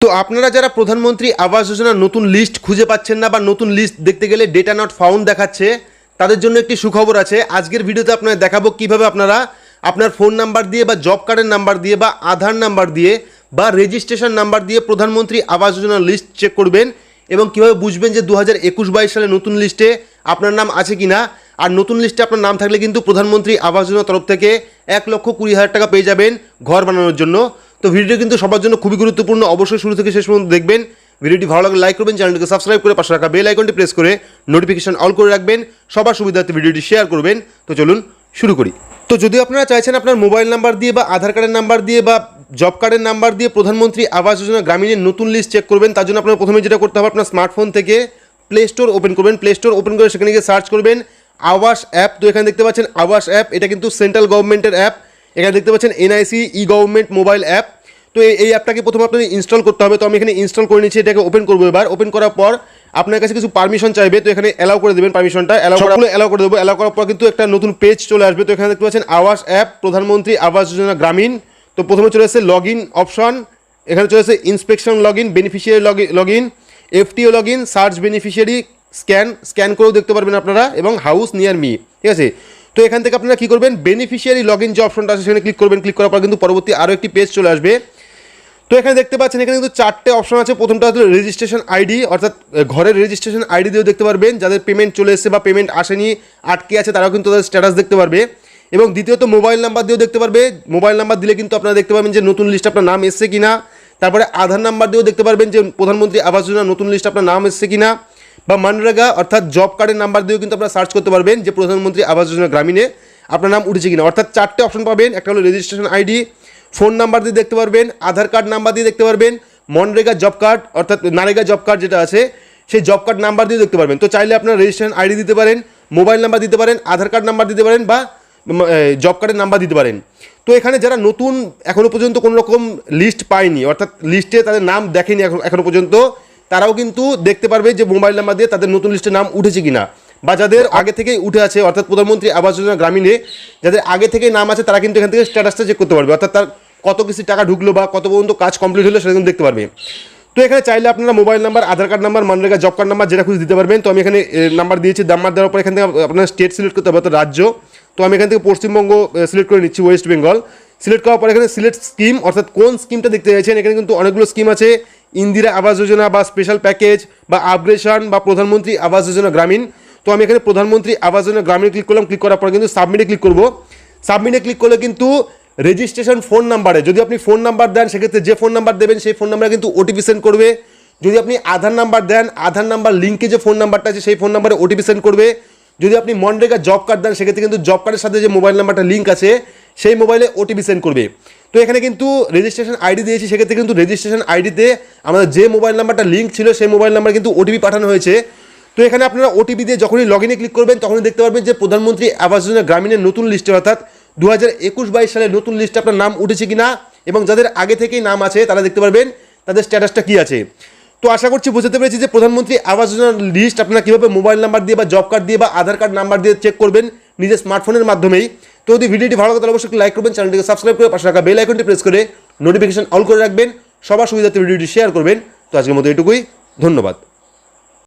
তো আপনারা যারা প্রধানমন্ত্রী আবাস যোজনার নতুন লিস্ট খুঁজে পাচ্ছেন না বা নতুন লিস্ট দেখতে গেলে ডেটা নট ফাউন্ড দেখাচ্ছে, তাদের জন্য একটি সুখবর আছে। আজকের ভিডিওতে আপনাদের দেখাবো কীভাবে আপনারা আপনার ফোন নাম্বার দিয়ে বা জব কার্ডের নাম্বার দিয়ে বা আধার নাম্বার দিয়ে বা রেজিস্ট্রেশন নাম্বার দিয়ে প্রধানমন্ত্রী আবাস যোজনার লিস্ট চেক করবেন এবং কীভাবে বুঝবেন যে দু হাজার একুশ বাইশ সালে নতুন লিস্টে আপনার নাম আছে কি না আর নতুন লিস্টে আপনার নাম থাকলে কিন্তু প্রধানমন্ত্রী আবাস যোজনার তরফ থেকে এক লক্ষ কুড়ি হাজার টাকা পেয়ে যাবেন ঘর বানানোর জন্য। তো ভিডিওটি কিন্তু সবার জন্য খুবই গুরুত্বপূর্ণ। অবশ্যই শুরু থেকে শেষ পর্যন্ত দেখবেন। ভিডিওটি ভালো লাগলে লাইক করবেন চ্যানেলটিকে সাবস্ক্রাইব করে পাশে রাখা বেল আইকনটি প্রেস করে নোটিফিকেশন অল করে রাখবেন। সবার সুবিধার্থে ভিডিওটি শেয়ার করবেন। তো চলুন শুরু করি। তো যদি আপনারা চাইছেন আপনার মোবাইল নাম্বার দিয়ে বা আধার কার্ডের নাম্বার দিয়ে বা জব কার্ডের নাম্বার দিয়ে প্রধানমন্ত্রী আবাস যোজনা গ্রামীণের নতুন লিস্ট চেক করবেন, তার জন্য আপনার প্রথমে যেটা করতে হবে, আপনার স্মার্টফোন থেকে প্লে স্টোর ওপেন করবেন। প্লে স্টোর ওপেন করে সেখানে গিয়ে সার্চ করবেন আবাস অ্যাপ তো এখানে দেখতে পাচ্ছেন আবাস অ্যাপ এটা কিন্তু সেন্ট্রাল গভর্নমেন্টের অ্যাপ এখানে দেখতে পাচ্ছেন NIC e government mobile app তো এই এই অ্যাপটাকে প্রথমে আপনাকে ইনস্টল করতে হবে। তো আমি এখানে ইনস্টল করে নিচ্ছি এটাকে ওপেন করব এবার। ওপেন করার পর আপনার কাছে কিছু পারমিশন চাইবে তো এখানে অ্যালাউ করে দেবেন পারমিশনটা অ্যালাউ করে অ্যালাউ করে দেবো। অ্যালাউ করার পর কিন্তু একটা নতুন পেজ চলে আসবে। তো এখানে দেখতে পাচ্ছেন আবাস অ্যাপ প্রধানমন্ত্রী আবাস যোজনা গ্রামীণ। তো প্রথমে চলে এসেছে লগ ইন অপশন এখানে চলে এসেছে inspection log in beneficiary log in FTO log in search beneficiary scan scan করেও দেখতে পারবেন আপনারা এবং হাউস নিয়ার মি ঠিক আছে? তো এখান থেকে আপনারা কী করবেন? বেনিফিশিয়ারি লগ ইন যে অপশনটা আছে সেখানে ক্লিক করবেন। ক্লিক করার পর কিন্তু পরবর্তী আরও একটি পেজ চলে আসবে। তো এখানে দেখতে পাচ্ছেন, এখানে কিন্তু চারটে অপশন আছে। প্রথমটা হচ্ছে রেজিস্ট্রেশন আইডি অর্থাৎ ঘরের রেজিস্ট্রেশন আইডি দিয়েও দেখতে পারবেন। যাদের পেমেন্ট চলে এসেছে বা পেমেন্ট আসেনি, আটকে আছে, তারাও কিন্তু তাদের স্ট্যাটাস দেখতে পারবে। এবং দ্বিতীয়ত মোবাইল নাম্বার দিয়েও দেখতে পারবে। মোবাইল নাম্বার দিলে কিন্তু আপনারা দেখতে পাবেন যে নতুন লিস্ট আপনার নাম এসছে কিনা। তারপরে আধার নাম্বার দিয়েও দেখতে পারবেন যে প্রধানমন্ত্রী আবাস যোজনা নতুন লিস্ট আপনার নাম এসছে কিনা। বা মানরেগা, অর্থাৎ জব কার্ডের নাম্বার দিয়েও কিন্তু আপনারা সার্চ করতে পারবেন যে প্রধানমন্ত্রী আবাস যোজনা গ্রামীণে আপনার নাম উঠেছে কিনা। অর্থাৎ চারটে অপশন পাবেন। একটা হলো রেজিস্ট্রেশন আইডি ফোন নাম্বার দিয়ে দেখতে পারবেন, আধার কার্ড নাম্বার দিয়ে দেখতে পারবেন, মনরেগা জব কার্ড, অর্থাৎ নারেগা জব কার্ড যেটা আছে, সেই জব কার্ড নাম্বার দিয়ে দেখতে পারবেন। তো চাইলে আপনার রেজিস্ট্রেশন আইডি দিতে পারেন, মোবাইল নাম্বার দিতে পারেন, আধার কার্ড নাম্বার দিতে পারেন বা জব কার্ডের নাম্বার দিতে পারেন। তো এখানে যারা নতুন এখনও পর্যন্ত কোনো রকম লিস্ট পায়নি, অর্থাৎ লিস্টে তাদের নাম দেখেনি এখন এখনও পর্যন্ত, তারাও কিন্তু দেখতে পারবে যে মোবাইল নাম্বার দিয়ে তাদের নতুন লিস্টে নাম উঠেছে কিনা। বা যাদের আগে থেকেই উঠে আছে, অর্থাৎ প্রধানমন্ত্রী আবাস যোজনা গ্রামীণে, যাদের আগে থেকেই নাম আছে, তারা কিন্তু এখান থেকে স্ট্যাটাসটা চেক করতে পারবে। অর্থাৎ তার কত কিছু টাকা ঢুকলো বা কত পর্যন্ত কাজ কমপ্লিট হলো সেটা কিন্তু দেখতে পারবে। তো এখানে চাইলে আপনারা mobile number Aadhaar card number MNREGA job card number যেটা খুশি দিতে পারবেন। তো আমি এখানে নাম্বার দিয়েছি নাম্বার দেওয়ার পর এখান থেকে আপনার স্টেট সিলেক্ট করতে হবে রাজ্য। তো আমি এখান থেকে পশ্চিমবঙ্গ সিলেক্ট করে নিচ্ছি ওয়েস্ট বেঙ্গল সিলেক্ট করার পর এখানে সিলেক্ট স্কিম অর্থাৎ কোন স্কিমটা দেখতে চাইছেন, এখানে কিন্তু অনেকগুলো স্কিম আছে। ইন্দিরা আবাস যোজনা বা স্পেশাল প্যাকেজ বা আপগ্রেশন বা প্রধানমন্ত্রী আবাস যোজনা গ্রামীণ। তো আমি এখানে প্রধানমন্ত্রী আবাস যোজনা গ্রামীণ ক্লিক করলাম ক্লিক করার পর কিন্তু সাবমিটে ক্লিক করব। সাবমিটে ক্লিক করলে কিন্তু রেজিস্ট্রেশন ফোন নাম্বারে, যদি আপনি ফোন নাম্বার দেন, সেক্ষেত্রে যে ফোন নাম্বার দেবেন, সেই ফোন নাম্বারে কিন্তু ওটিপি সেন্ড করবে। যদি আপনি আধার নাম্বার দেন, আধার নাম্বার লিঙ্কে যে ফোন নাম্বারটা আছে, সেই ফোন নাম্বারে ওটিপি সেন্ড করবে। যদি আপনি মনরেগা জব কার্ড দেন, সেক্ষেত্রে কিন্তু জব কার্ডের সাথে যে মোবাইল নাম্বারটা লিঙ্ক আছে, সেই মোবাইলে ওটিপি সেন্ড করবে। তো এখানে কিন্তু রেজিস্ট্রেশন আইডি দিয়েছি, সেক্ষেত্রে কিন্তু রেজিস্ট্রেশন আইডিতে আমাদের যে মোবাইল নাম্বারটা লিঙ্ক ছিল, সেই মোবাইল নাম্বার কিন্তু ওটিপি পাঠানো হয়েছে। তো এখানে আপনারা ওটিপি দিয়ে যখনই লগ ইনে ক্লিক করবেন, তখনই দেখতে পারবেন যে প্রধানমন্ত্রী আবাস যোজনা গ্রামীণের নতুন লিস্টে অর্থাৎ দু হাজার একুশ বাইশ সালের নতুন লিস্টে আপনার নাম উঠেছে কিনা এবং যাদের আগে থেকেই নাম আছে, তারা দেখতে পারবেন তাদের স্ট্যাটাসটা কী আছে। তো আশা করছি বুঝতে পেরেছি যে প্রধানমন্ত্রী আবাস যোজনার লিস্ট আপনারা কীভাবে মোবাইল নাম্বার দিয়ে বা জব কার্ড দিয়ে বা আধার কার্ড নাম্বার দিয়ে চেক করবেন নিজের স্মার্টফোনের মাধ্যমেই। তো যদি ভিডিওটি ভালো লাগে তাহলে অবশ্যই লাইক করবেন, চ্যানেলটিকে সাবস্ক্রাইব করে পাশে রাখা বেল আইকনটি প্রেস করে নোটিফিকেশন অল করে রাখবেন। সবার সুবিধার্থে ভিডিওটি শেয়ার করবেন। তো আজকের মতো এটুকুই, ধন্যবাদ।